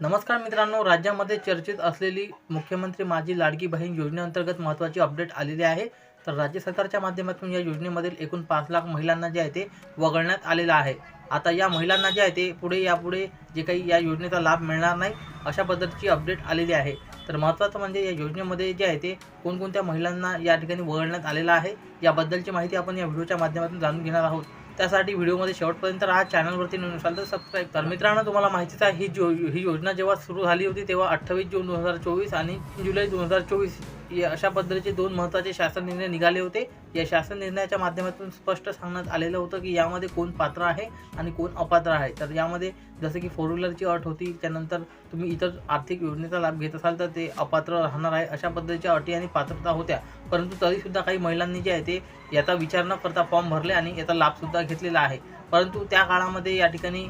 नमस्कार मित्रांनो राज्यामध्ये चर्चेत असलेली मुख्यमंत्री माझी लाडकी बहीण योजनेअंतर्गत महत्त्वाची अपडेट आलेली आहे. तर राज्य सरकारच्या माध्यमातून या योजनेमधील एकूण पाच लाख महिलांना जे आहे ते वगळण्यात आलेलं आहे. आता या महिलांना जे आहे ते पुढे यापुढे जे काही या योजनेचा लाभ मिळणार नाही अशा पद्धतीची अपडेट आलेली आहे. तर महत्त्वाचं म्हणजे या योजनेमध्ये जे आहे ते कोणकोणत्या महिलांना या ठिकाणी वगळण्यात आलेलं आहे याबद्दलची माहिती आपण या व्हिडिओच्या माध्यमातून जाणून घेणार आहोत. त्यासाठी व्हिडिओमध्ये शेवटपर्यंत राहा चॅनलवरती नवीन असाल तर सबस्क्राईब तर मित्रांनो तुम्हाला माहितीच आहे ही जो ही योजना जेव्हा सुरू झाली होती तेव्हा अठ्ठावीस जून दोन हजार चोवीस आणि जुलै दोन हजार चोवीस अशा पद्धतीचे दोन महत्त्वाचे शासन निर्णय निघाले होते. या शासन निर्णयाच्या माध्यमातून स्पष्ट सांगण्यात आलेलं होतं की यामध्ये कोण पात्र आहे आणि कोण अपात्र आहे. तर यामध्ये जसं की फोर व्हीलरची अट होती त्यानंतर तुम्ही इतर आर्थिक योजनेचा लाभ घेत असाल तर ते अपात्र राहणार आहे अशा पद्धतीच्या अटी आणि पात्रता होत्या. परंतु तरीसुद्धा काही महिलांनी जे आहे ते याचा विचार न करता फॉर्म भरले आणि याचा लाभसुद्धा घेतलेला आहे. परंतु त्या काळामध्ये या ठिकाणी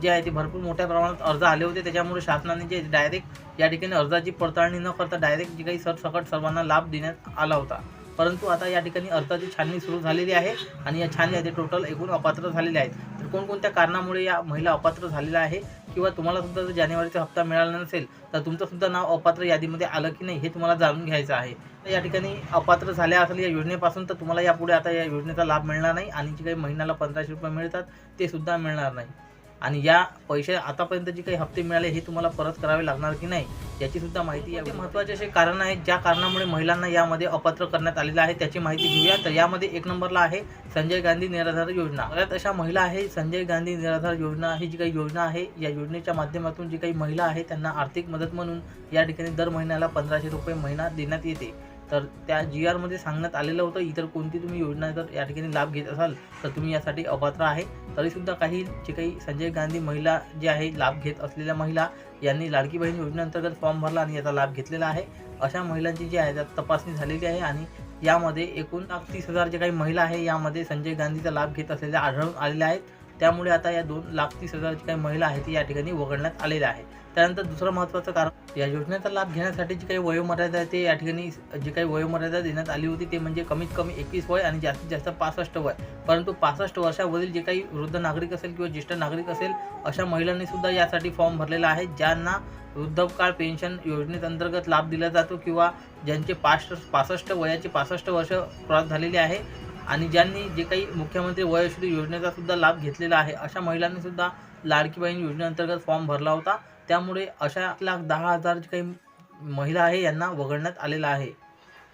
जे आहे ते भरपूर मोठ्या प्रमाणात अर्ज आले होते. त्याच्यामुळे शासनाने जे डायरेक्ट या ठिकाणी अर्जाची पडताळणी न करता डायरेक्ट जी काही सरसकट सर्वांना लाभ देण्यात आला होता. परंतु आता या ठिकाणी अर्जाची छाननी सुरू झालेली आहे आणि या छाननी टोटल एकूण अपात्र झालेले आहेत. तर कोणकोणत्या कारणामुळे या महिला अपात्र झालेल्या आहे किंवा तुम्हाला सुद्धा जर जानेवारीचा हप्ता मिळाला नसेल तर तुमचं सुद्धा नाव अपात्र यादीमध्ये आलं की नाही हे तुम्हाला जाणून घ्यायचं आहे. तर या ठिकाणी अपात्र झाल्या असेल या योजनेपासून तर तुम्हाला यापुढे आता या योजनेचा लाभ मिळणार नाही आणि जी काही महिन्याला पंधराशे रुपये मिळतात ते सुद्धा मिळणार नाही. आणि या पैसे आतापर्यंत जे काही हप्ते मिळाले हे तुम्हाला परत करावे लागणार की नाही याची सुद्धा माहिती याचे महत्त्वाचे असे कारण आहेत ज्या कारणामुळे महिलांना यामध्ये अपात्र करण्यात आलेलं आहे त्याची माहिती घेऊया. तर यामध्ये एक नंबरला आहे संजय गांधी निराधार योजना. बऱ्याच अशा महिला आहे संजय गांधी निराधार योजना ही जी काही योजना आहे या योजनेच्या माध्यमातून जी काही महिला आहे त्यांना आर्थिक मदत म्हणून या ठिकाणी दर महिन्याला पंधराशे रुपये महिना देण्यात येते. तर त्या जी आरमध्ये सांगण्यात आलेलं होतं इतर कोणती तुम्ही योजना जर या ठिकाणी लाभ घेत असाल तर तुम्ही यासाठी अपात्र आहे. तरीसुद्धा काही जे काही संजय गांधी महिला जे आहे लाभ घेत असलेल्या महिला यांनी लाडकी बहीण योजनेअंतर्गत फॉर्म भरला आणि याचा लाभ घेतलेला आहे. अशा महिलांची जी आहे त्यात तपासणी झालेली आहे आणि यामध्ये एकूण लाख तीस हजार जे काही महिला आहे यामध्ये संजय गांधीचा लाभ घेत असलेल्या आढळून आलेल्या आहेत. त्यामुळे आता या दोन लाख तीस हजार जी काही महिला आहेत ती या ठिकाणी वगळण्यात आलेल्या आहेत. त्यानंतर दुसरं महत्त्वाचं कारण या योजनेचा लाभ घेण्यासाठी जी काही वयोमर्यादा आहे ते या ठिकाणी जी काही वयोमर्यादा देण्यात आली होती ते म्हणजे कमीत कमी एकवीस वय आणि जास्तीत जास्त पासष्ट वय. परंतु पासष्ट वर्षावरील जे काही वृद्ध नागरिक असेल किंवा ज्येष्ठ नागरिक असेल अशा महिलांनी सुद्धा यासाठी फॉर्म भरलेला आहे ज्यांना वृद्धकाळ पेन्शन योजनेअंतर्गत लाभ दिला जातो किंवा ज्यांचे पासष्ट पासष्ट वयाचे पासष्ट वर्ष क्रॉस झालेले आहे आणि ज्यांनी जे काही मुख्यमंत्री वयश्री योजनेचा सुद्धा लाभ घेतलेला आहे अशा महिलांनी सुद्धा लाडकी बहीण योजनेअंतर्गत फॉर्म भरला होता. त्यामुळे अशा लाख दहा हजार जे काही महिला आहे यांना वगळण्यात आलेलं आहे.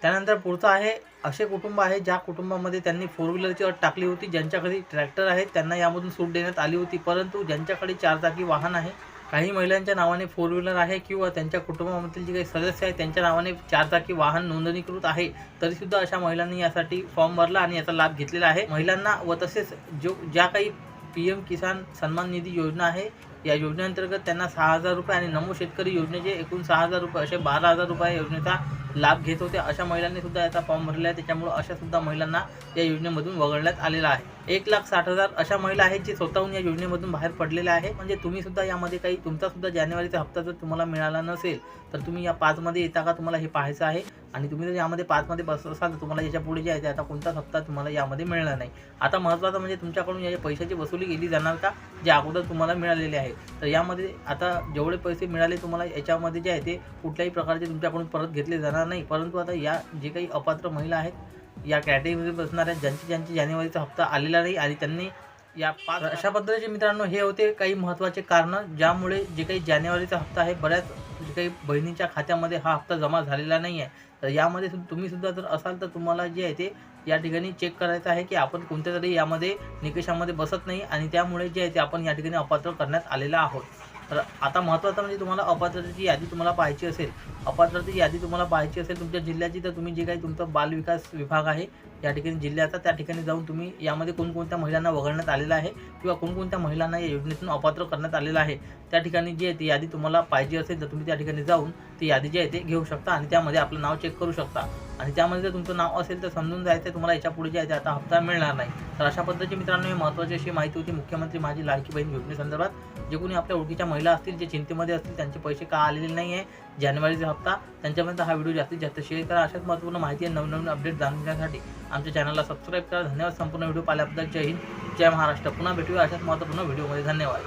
त्यानंतर पुढचं आहे असे कुटुंब आहे ज्या कुटुंबामध्ये त्यांनी फोर व्हीलरची अट टाकली होती ज्यांच्याकडे ट्रॅक्टर आहेत त्यांना यामधून सूट देण्यात आली होती. परंतु ज्यांच्याकडे चारचाकी वाहन आहे काही महिलांच्या नावाने फोर व्हीलर आहे किंवा त्यांच्या कुटुंबामधील जे काही सदस्य आहेत त्यांच्या नावाने चारचाकी वाहन नोंदणीकृत आहे तरीसुद्धा अशा महिलांनी यासाठी फॉर्म भरला आणि याचा लाभ घेतलेला आहे. महिलांना व तसेच जो ज्या काही पी एम किसान सन्मान निधी योजना आहे. या योजनेअंतर्गत त्यांना सहा हजार रुपये आणि नमो शेतकरी योजनेचे एकूण सहा हजार रुपये असे बारा हजार रुपये योजनेचा लाभ घेत होते. अशा महिलांनी सुद्धा याचा फॉर्म भरलेला आहे. त्याच्यामुळे अशा सुद्धा महिलांना या योजनेमधून वगळण्यात आलेला आहे. एक लाख साठ हजार अशा महिला आहेत जे स्वतःहून या योजनेमधून बाहेर पडलेल्या आहे म्हणजे तुम्ही सुद्धा यामध्ये काही तुमचा सुद्धा जानेवारीचा हप्ता जर तुम्हाला मिळाला नसेल तर तुम्ही या पाचमध्ये येता का? तुम्हाला हे पाहायचं आहे. आणि तुम्ही जर यामध्ये पाचमध्ये बसत असाल तर तुम्हाला याच्यापुढे जे आहे ते आता कोणताच हप्ता तुम्हाला यामध्ये मिळणार नाही. आता महत्त्वाचं म्हणजे तुमच्याकडून या पैशाची वसुली केली जाणार का? जे अगोदर तुम्हाला मिळालेले आहे. तर यामध्ये आता जेवढे पैसे मिळाले तुम्हाला याच्यामध्ये जे आहे ते कुठल्याही प्रकारचे तुमच्याकडून परत घेतले जाणार नाही. परंतु आता या जे काही अपात्र महिला आहेत या कॅटेगरीमध्ये बसणाऱ्या ज्यांची ज्यांची जानेवारीचा हप्ता आलेला नाही आणि त्यांनी या पाच अशा पद्धतीचे मित्रांनो हे होते काही महत्त्वाचे कारणं ज्यामुळे जे काही जानेवारीचा हप्ता आहे बऱ्याच जे काही बहिणींच्या खात्यामध्ये हा हप्ता जमा झालेला नाही आहे तर यामध्ये तुम्ही सुद्धा जर असाल तर तुम्हाला जे आहे ते या ठिकाणी चेक करायचं आहे की आपण कोणत्या तरी यामध्ये निकषामध्ये बसत नाही आणि त्यामुळे जे आहे ते आपण या ठिकाणी अपात्र करण्यात आलेला आहोत. तर आता महत्त्वाचं म्हणजे तुम्हाला अपात्रतेची यादी तुम्हाला पाहायची असेल. अपात्रतेची यादी तुम्हाला पाहायची असेल तुमच्या जिल्ह्याची तर तुम्ही जे काही तुमचा बालविकास विभाग आहे या ठिकाणी जिल्ह्याचा त्या ठिकाणी जाऊन तुम्ही यामध्ये कोणकोणत्या महिलांना वगळण्यात आलेलं आहे किंवा कोणकोणत्या महिलांना या योजनेतून अपात्र करण्यात आलेलं आहे त्या ठिकाणी जी आहे ती यादी तुम्हाला पाहिजे असेल तर तुम्ही त्या ठिकाणी जाऊन ती यादी जी आहे ते घेऊ शकता आणि त्यामध्ये आपलं नाव चेक करू शकता. आणि त्यामध्ये जर तुमचं नाव असेल तर समजून जायचं तुम्हाला याच्यापुढे जे आहे ते आता हप्ता मिळणार नाही. तर अशा पद्धतीची मित्रांनो ही महत्त्वाची अशी माहिती होती मुख्यमंत्री माझी लाडकी बहीण योजनेसंदर्भात जे कोणी आपल्या ओळखीच्या महिला असतील जे चिंतेमध्ये असतील त्यांचे पैसे का आलेले नाही आहे जानेवारीचा हप्ता त्यांच्यापर्यंत हा व्हिडिओ जास्तीत जास्त शेअर करा. अशाच महत्त्वपूर्ण माहिती आणि नवनवीन अपडेट जाणून घेण्यासाठी आमच्या चॅनलला सबस्क्राईब करा. धन्यवाद. संपूर्ण व्हिडिओ पाहिल्याबद्दल जय हिंद. जय महाराष्ट्र. पुन्हा भेटूया अशाच महत्त्वपूर्ण व्हिडिओमध्ये. धन्यवाद.